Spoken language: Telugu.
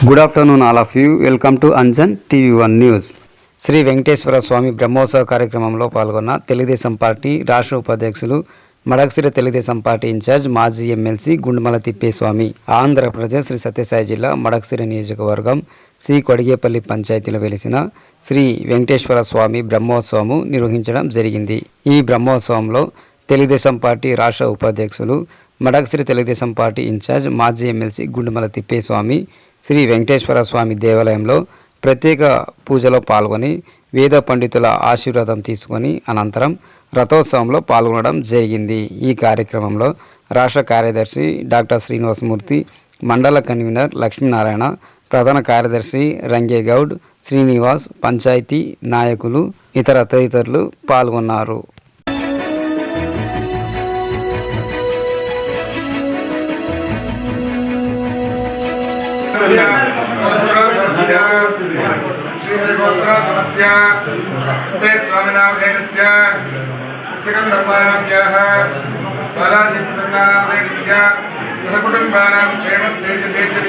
Good afternoon all of you welcome to Anjan TV one news Sri Venkateswara Swamy బ్రహ్మోత్సవ కార్యక్రమంలో పాల్గొన్న తెలుగుదేశం పార్టీ రాష్ట్ర ఉపాధ్యక్షులు మడకసిర తెలుగుదేశం పార్టీ ఇన్ఛార్జ్ మాజీ ఎమ్మెల్సీ గుండుమల తిప్పేస్వామి ఆంధ్రప్రదేశ్ శ్రీ సత్యసాయి జిల్లా మడకసిర నియోజకవర్గం శ్రీ కొడిగేపల్లి పంచాయతీలో వెలిసిన శ్రీ వెంకటేశ్వర స్వామి బ్రహ్మోత్సవము నిర్వహించడం జరిగింది. ఈ బ్రహ్మోత్సవంలో తెలుగుదేశం పార్టీ రాష్ట్ర ఉపాధ్యక్షులు మడక్సిరి తెలుగుదేశం పార్టీ ఇన్ఛార్జ్ మాజీ ఎమ్మెల్సీ గుండుమల తిప్పేస్వామి శ్రీ వెంకటేశ్వర స్వామి దేవాలయంలో ప్రత్యేక పూజలో పాల్గొని వేద పండితుల ఆశీర్వాదం తీసుకొని అనంతరం రథోత్సవంలో పాల్గొనడం జరిగింది. ఈ కార్యక్రమంలో రాష్ట్ర కార్యదర్శి డాక్టర్ శ్రీనివాసమూర్తి మండల కన్వీనర్ లక్ష్మీనారాయణ ప్రధాన కార్యదర్శి రంగేగౌడ్ శ్రీనివాస్ పంచాయతీ నాయకులు ఇతర తదితరులు పాల్గొన్నారు. श्रीहरिगोत्रातमस्य ते स्वामिनामधेयस्य पुस्तकन्दर्माणाभ्यः बालाजीप्रसन्नामधेयस्य सहकुटुम्बानां क्षेमस्थैर्यतेजति